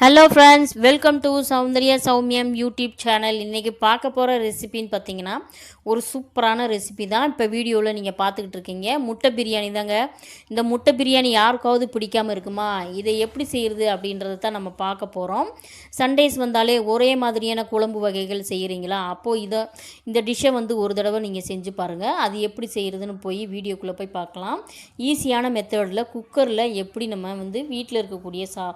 Hello friends welcome to Soundarya Soumiyam YouTube channel இன்றைக்கி பார்க்க போகிற ரெசிபின்னு பார்த்தீங்கன்னா ஒரு சூப்பரான ரெசிபி தான் இப்போ வீடியோவில் நீங்கள் பார்த்துக்கிட்டு இருக்கீங்க. முட்டை பிரியாணி தாங்க. இந்த முட்டை பிரியாணி யாருக்காவது பிடிக்காம இருக்குமா? இதை எப்படி செய்கிறது அப்படின்றத தான் நம்ம பார்க்க போகிறோம் சண்டேஸ் வந்தாலே ஒரே மாதிரியான குழம்பு வகைகள் செய்கிறீங்களா அப்போது இதை இந்த டிஷ்ஷை வந்து ஒரு தடவை நீங்கள் செஞ்சு பாருங்கள் அது எப்படி செய்கிறதுன்னு போய் வீடியோக்குள்ளே போய் பார்க்கலாம். ஈஸியான மெத்தடில் குக்கரில் எப்படி நம்ம வந்து வீட்டில் இருக்கக்கூடிய சா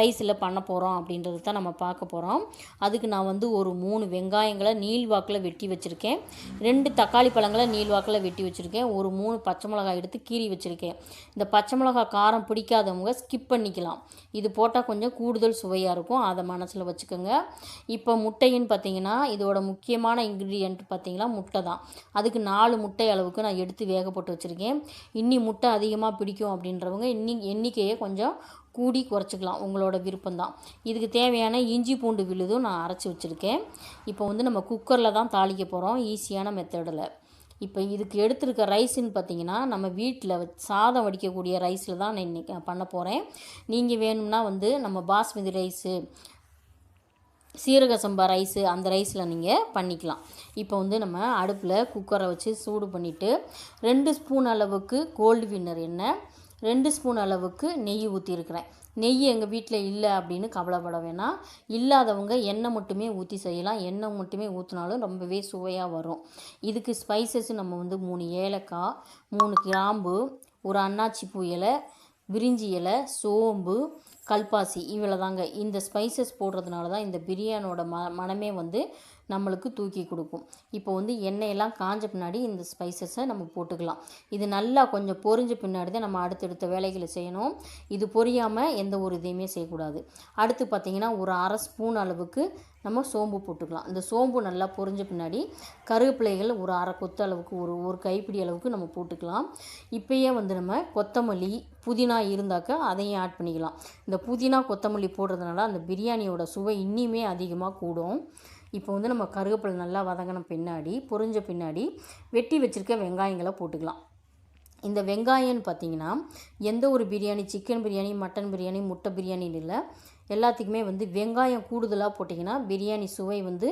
ரைஸில் பண்ண போகிறோம் அப்படின்றது தான் நம்ம பார்க்க போகிறோம் அதுக்கு நான் வந்து ஒரு மூணு வெங்காயங்களை நீள் வாக்கில் வெட்டி வச்சுருக்கேன். ரெண்டு தக்காளி பழங்களை நீள் வாக்கில் வெட்டி வச்சுருக்கேன். ஒரு மூணு பச்சை மிளகாய் எடுத்து கீறி வச்சுருக்கேன். இந்த பச்சை மிளகாய் காரம் பிடிக்காதவங்க ஸ்கிப் பண்ணிக்கலாம். இது போட்டால் கொஞ்சம் கூடுதல் சுவையாக இருக்கும். அதை மனசில் வச்சுக்கோங்க. இப்போ முட்டைன்னு பார்த்தீங்கன்னா இதோட முக்கியமான இன்க்ரீடியன்ட் பார்த்தீங்கன்னா முட்டை தான். அதுக்கு நாலு முட்டை அளவுக்கு நான் எடுத்து வேக போட்டு வச்சுருக்கேன். இன்னி முட்டை அதிகமாக பிடிக்கும் அப்படின்றவங்க இன்னி எண்ணிக்கையை கொஞ்சம் கூடி குறைச்சிக்கலாம் உங்களோட விருப்பம்தான். இதுக்கு தேவையான இஞ்சி பூண்டு விழுதும் நான் அரைச்சி வச்சுருக்கேன். இப்போ வந்து நம்ம குக்கரில் தான் தாளிக்க போகிறோம் ஈஸியான மெத்தடில் இப்போ இதுக்கு எடுத்திருக்க ரைஸுன்னு பார்த்தீங்கன்னா நம்ம வீட்டில் சாதம் வடிக்கக்கூடிய ரைஸில் தான் நான் இன்றைக்கி பண்ண போகிறேன் நீங்கள் வேணும்னா வந்து நம்ம பாஸ்மதி ரைஸு சீரக சம்பா ரைஸு அந்த ரைஸில் நீங்கள் பண்ணிக்கலாம். இப்போ வந்து நம்ம அடுப்பில் குக்கரை வச்சு சூடு பண்ணிவிட்டு ரெண்டு ஸ்பூன் அளவுக்கு கோல்டு வின்னர் எண்ணெய் ரெண்டு ஸ்பூன் அளவுக்கு நெய் ஊற்றிருக்கிறேன் நெய் எங்கள் வீட்டில் இல்லை அப்படின்னு கவலைப்பட வேணாம். இல்லாதவங்க எண்ணெய் மட்டுமே ஊற்றி செய்யலாம். எண்ணெய் மட்டுமே ஊற்றினாலும் ரொம்பவே சுவையாக வரும். இதுக்கு ஸ்பைசஸ் நம்ம வந்து மூணு ஏலக்காய் மூணு கிராம்பு ஒரு அன்னாச்சி பூ இலை விரிஞ்சி இலை சோம்பு கல்பாசி இவ்வளோ தாங்க இந்த ஸ்பைசஸ் போடுறதுனால தான் இந்த பிரியாணியோட ம மனமே வந்து நம்மளுக்கு தூக்கி கொடுக்கும். இப்போ வந்து எண்ணெயெல்லாம் காஞ்ச பின்னாடி இந்த ஸ்பைசஸை நம்ம போட்டுக்கலாம். இது நல்லா கொஞ்சம் பொரிஞ்ச பின்னாடி தான் நம்ம அடுத்தடுத்த வேலைகளை செய்யணும். இது பொரியாமல் எந்த ஒரு இதையுமே செய்யக்கூடாது. அடுத்து பார்த்திங்கன்னா ஒரு அரை ஸ்பூன் அளவுக்கு நம்ம சோம்பு போட்டுக்கலாம். இந்த சோம்பு நல்லா பொரிஞ்ச பின்னாடி கருவேப்பிலைகள் ஒரு அரை கொத்து அளவுக்கு ஒரு ஒரு கைப்பிடி அளவுக்கு நம்ம போட்டுக்கலாம். இப்போயே வந்து நம்ம கொத்தமல்லி புதினா இருந்தாக்க அதையும் ஆட் பண்ணிக்கலாம். இந்த இந்த புதினா கொத்தமல்லி போடுறதுனால அந்த பிரியாணியோட சுவை இன்னியுமே அதிகமாக கூடும். இப்போ வந்து நம்ம கருவேப்பிலை நல்லா வதங்கின பின்னாடி பொரிஞ்ச பின்னாடி வெட்டி வச்சுருக்க வெங்காயங்களை போட்டுக்கலாம். இந்த வெங்காயம்னு பார்த்தீங்கன்னா எந்த ஒரு பிரியாணி சிக்கன் பிரியாணி மட்டன் பிரியாணி முட்டை பிரியாணின்னு இல்லை. எல்லாத்துக்குமே வந்து வெங்காயம் கூடுதலாக போட்டிங்கன்னா பிரியாணி சுவை வந்து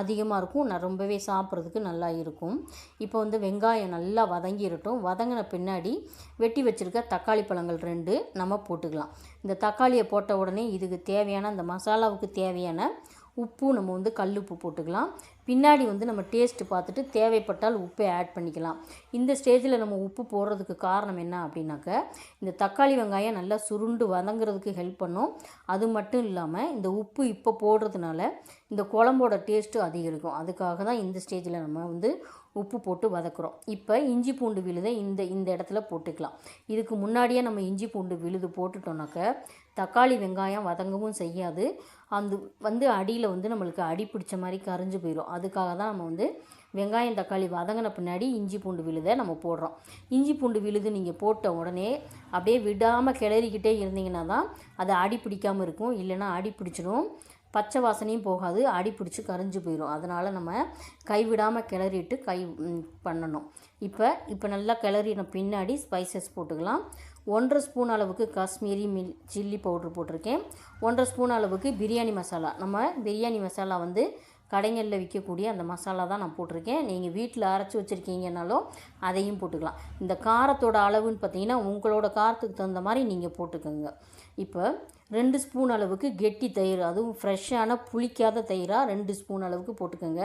அதிகமாக இருக்கும். நான் ரொம்பவே சாப்பிட்றதுக்கு நல்லா இருக்கும். இப்போ வந்து வெங்காயம் நல்லா வதங்கிடட்டும் வதங்கின பின்னாடி வெட்டி வச்சுருக்க தக்காளி பழங்கள் ரெண்டு நம்ம போட்டுக்கலாம். இந்த தக்காளியை போட்ட உடனே இதுக்கு தேவையான அந்த மசாலாவுக்கு தேவையான உப்பு நம்ம வந்து கல் உப்பு போட்டுக்கலாம். பின்னாடி வந்து நம்ம டேஸ்ட்டு பார்த்துட்டு தேவைப்பட்டால் உப்பை ஆட் பண்ணிக்கலாம். இந்த ஸ்டேஜில் நம்ம உப்பு போடுறதுக்கு காரணம் என்ன அப்படின்னாக்க இந்த தக்காளி வெங்காயம் நல்லா சுருண்டு வதங்குறதுக்கு ஹெல்ப் பண்ணும். அது மட்டும் இல்லாமல் இந்த உப்பு இப்போ போடுறதுனால இந்த குழம்போட டேஸ்ட்டும் அதிகரிக்கும். அதுக்காக தான் இந்த ஸ்டேஜில் நம்ம வந்து உப்பு போட்டு வதக்குறோம். இப்போ இஞ்சி பூண்டு விழுதை இந்த இந்த இடத்துல போட்டுக்கலாம். இதுக்கு முன்னாடியே நம்ம இஞ்சி பூண்டு விழுது போட்டுட்டோம்னாக்க தக்காளி வெங்காயம் வதங்கவும் செய்யாது. அந்த வந்து அடியில் வந்து நம்மளுக்கு அடி பிடிச்ச மாதிரி கரைஞ்சி போயிடும் அதுக்காக தான் நம்ம வந்து வெங்காயம் தக்காளி வதங்கின பின்னாடி இஞ்சி பூண்டு விழுதை நம்ம போடுறோம். இஞ்சி பூண்டு விழுது நீங்கள் போட்ட உடனே அப்படியே விடாமல் கிளறிக்கிட்டே இருந்தீங்கன்னா தான் அது அடி பிடிக்காமல் இருக்கும். இல்லைன்னா அடி பிடிச்சிடும் பச்சை வாசனையும் போகாது. அடி பிடிச்சி கரைஞ்சி போயிடும் அதனால் நம்ம கைவிடாமல் கிளறிட்டு கை பண்ணணும். இப்போ இப்போ நல்லா கிளறின பின்னாடி ஸ்பைசஸ் போட்டுக்கலாம். ஒன்றரை ஸ்பூன் அளவுக்கு காஷ்மீரி மில் சில்லி பவுட்ரு போட்டிருக்கேன். ஒன்றரை ஸ்பூன் அளவுக்கு பிரியாணி மசாலா. நம்ம பிரியாணி மசாலா வந்து கடைகளில் விற்கக்கூடிய அந்த மசாலா தான் நான் போட்டிருக்கேன். நீங்கள் வீட்டில் அரைச்சி வச்சுருக்கீங்கனாலும் அதையும் போட்டுக்கலாம். இந்த காரத்தோட அளவுன்னு பார்த்தீங்கன்னா உங்களோட காரத்துக்கு தகுந்த மாதிரி நீங்கள் போட்டுக்கோங்க. இப்போ ரெண்டு ஸ்பூன் அளவுக்கு கெட்டி தயிர் அதுவும் ஃப்ரெஷ்ஷான புளிக்காத தயிராக ரெண்டு ஸ்பூன் அளவுக்கு போட்டுக்கோங்க.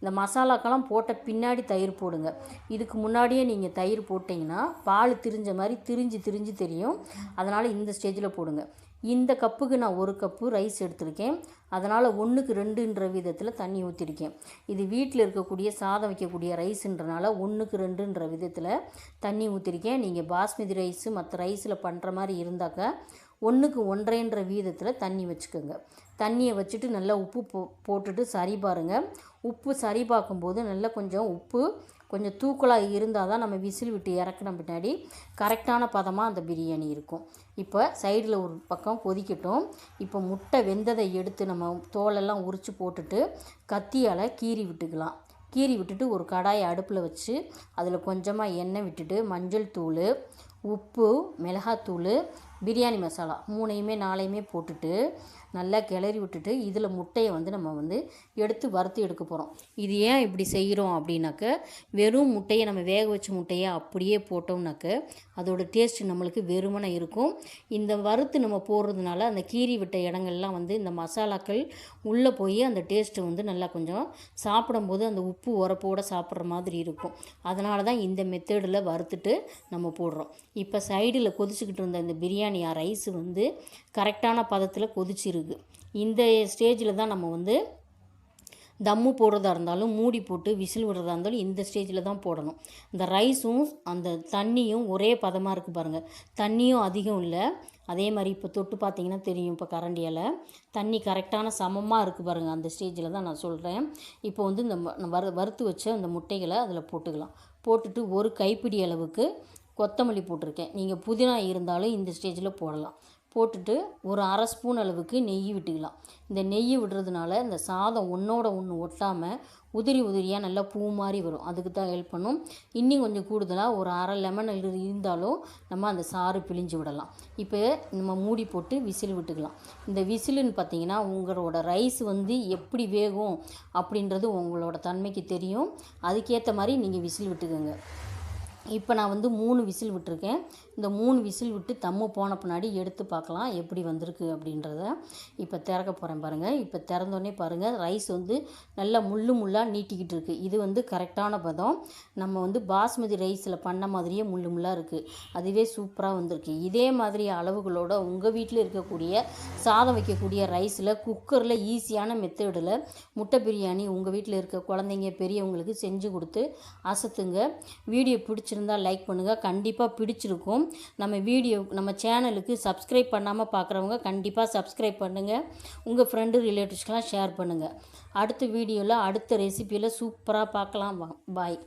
இந்த மசாலாக்கெல்லாம் போட்ட பின்னாடி தயிர் போடுங்க. இதுக்கு முன்னாடியே நீங்கள் தயிர் போட்டிங்கன்னா பால் திரிஞ்ச மாதிரி திரிஞ்சு திரிஞ்சு தெரியும். அதனால் இந்த ஸ்டேஜில் போடுங்க. இந்த கப்புக்கு நான் ஒரு கப்பு ரைஸ் எடுத்திருக்கேன். அதனால் ஒன்றுக்கு ரெண்டுன்ற விதத்தில் தண்ணி ஊற்றிருக்கேன் இது வீட்டில் இருக்கக்கூடிய சாதம் வைக்கக்கூடிய ரைஸுன்றனால ஒன்றுக்கு ரெண்டுன்ற விதத்தில் தண்ணி ஊற்றிருக்கேன் நீங்கள் பாஸ்மதி ரைஸு மற்ற ரைஸில் பண்ணுற மாதிரி இருந்தாக்க ஒன்றுக்கு ஒன்றரைன்ற வீதத்தில் தண்ணி வச்சுக்கோங்க. தண்ணியை வச்சுட்டு நல்லா உப்பு போ போட்டுட்டு சரி பாருங்கள் உப்பு சரி பார்க்கும்போது நல்லா கொஞ்சம் உப்பு கொஞ்சம் தூக்கலாக இருந்தால் தான் நம்ம விசில் விட்டு இறக்கின பின்னாடி கரெக்டான பதமாக அந்த பிரியாணி இருக்கும். இப்போ சைடில் ஒரு பக்கம் கொதிக்கட்டும். இப்போ முட்டை வெந்ததை எடுத்து நம்ம தோலெல்லாம் உரித்து போட்டுட்டு கத்தியால் கீறி விட்டுக்கலாம். கீறி விட்டுட்டு ஒரு கடாயை அடுப்பில் வச்சு அதில் கொஞ்சமாக எண்ணெய் விட்டுட்டு மஞ்சள் தூள் உப்பு மிளகாத்தூள் பிரியாணி மசாலா மூணையுமே நாளையுமே போட்டுட்டு நல்லா கிளறி விட்டுட்டு இதில் முட்டையை வந்து நம்ம வந்து எடுத்து வறுத்து எடுக்க போகிறோம். இது ஏன் இப்படி செய்கிறோம் அப்படின்னாக்க வெறும் முட்டையை நம்ம வேக வச்ச முட்டையை அப்படியே போட்டோம்னாக்க அதோட டேஸ்ட் நம்மளுக்கு வெறுமனை இருக்கும். இந்த வறுத்து நம்ம போடுறதுனால அந்த கீரி விட்ட இடங்கள்லாம் வந்து இந்த மசாலாக்கள் உள்ளே போய் அந்த டேஸ்ட்டு வந்து நல்லா கொஞ்சம் சாப்பிடும்போது அந்த உப்பு உரப்போடு சாப்பிட்ற மாதிரி இருக்கும். அதனால தான் இந்த மெத்தடில் வறுத்துட்டு நம்ம போடுறோம். இப்போ சைடில் கொதிச்சுக்கிட்டு இருந்த இந்த பிரியாணி ரைஸ் வந்து கரெக்டான பதத்தில் கொதிச்சிருக்கு. இந்த ஸ்டேஜில் தான் நம்ம வந்து தம்மு போடுறதா இருந்தாலும் மூடி போட்டு விசில் விடுறதா இருந்தாலும் இந்த ஸ்டேஜில் தான் போடணும். இந்த ரைஸும் அந்த தண்ணியும் ஒரே பதமாக இருக்குது பாருங்கள் தண்ணியும் அதிகம் இல்லை. அதே மாதிரி இப்போ தொட்டு பார்த்தீங்கன்னா தெரியும் இப்போ கரண்டியால் தண்ணி கரெக்டான சமமாக இருக்குது பாருங்கள் அந்த ஸ்டேஜில் தான் நான் சொல்கிறேன் இப்போ வந்து இந்த வறு வறுத்து வச்ச அந்த முட்டைகளை அதில் போட்டுக்கலாம். போட்டுட்டு ஒரு கைப்பிடி அளவுக்கு கொத்தமல்லி போட்டிருக்கேன். நீங்கள் புதினா இருந்தாலும் இந்த ஸ்டேஜில் போடலாம். போட்டுட்டு ஒரு அரை ஸ்பூன் அளவுக்கு நெய் விட்டுக்கலாம். இந்த நெய் விடுறதுனால இந்த சாதம் ஒன்றோட ஒன்று ஒட்டாமல் உதிரி உதிரியாக நல்லா பூ மாதிரி வரும். அதுக்கு தான் ஹெல்ப் பண்ணும். இன்னும் கொஞ்சம் கூடுதலாக ஒரு அரை லெமன் இருந்தாலும் நம்ம அந்த சாறு பிழிஞ்சு விடலாம். இப்போ நம்ம மூடி போட்டு விசில் விட்டுக்கலாம். இந்த விசிலுன்னு பார்த்தீங்கன்னா உங்களோட ரைஸ் வந்து எப்படி வேகும் அப்படின்றது உங்களோட தன்மைக்கு தெரியும். அதுக்கேற்ற மாதிரி நீங்கள் விசில் விட்டுக்கோங்க. இப்போ நான் வந்து மூணு விசில் விட்டுருக்கேன். இந்த மூணு விசில் விட்டு தம்மு போன பின்னாடி எடுத்து பார்க்கலாம் எப்படி வந்திருக்கு அப்படின்றத. இப்போ திறக்க போகிறேன் பாருங்கள் இப்போ திறந்தோடனே பாருங்கள் ரைஸ் வந்து நல்லா முள்ளு முள்ளாக நீட்டிக்கிட்டு இருக்குது இது வந்து கரெக்டான பதம். நம்ம வந்து பாஸ்மதி ரைஸில் பண்ண மாதிரியே முள்ளு முள்ளாக இருக்குது அதுவே சூப்பராக வந்திருக்கு. இதே மாதிரி அளவுகளோட உங்கள் வீட்டில் இருக்கக்கூடிய சாதம் வைக்கக்கூடிய ரைஸில் குக்கரில் ஈஸியான மெத்தடில் முட்டை பிரியாணி உங்கள் வீட்டில் இருக்க குழந்தைங்க பெரியவங்களுக்கு செஞ்சு கொடுத்து அசத்துங்க. வீடியோ பிடிச்சி பிடிச்சிருந்தால் லைக் பண்ணுங்கள் கண்டிப்பாக பிடிச்சிருக்கும். நம்ம வீடியோ நம்ம சேனலுக்கு சப்ஸ்கிரைப் பண்ணாமல் பார்க்குறவங்க கண்டிப்பாக சப்ஸ்கிரைப் பண்ணுங்கள் உங்கள் ஃப்ரெண்டு ரிலேட்டிவ்ஸ்க்கெலாம் ஷேர் பண்ணுங்கள் அடுத்த வீடியோவில் அடுத்த ரெசிபியில் சூப்பராக பார்க்கலாம். பாய்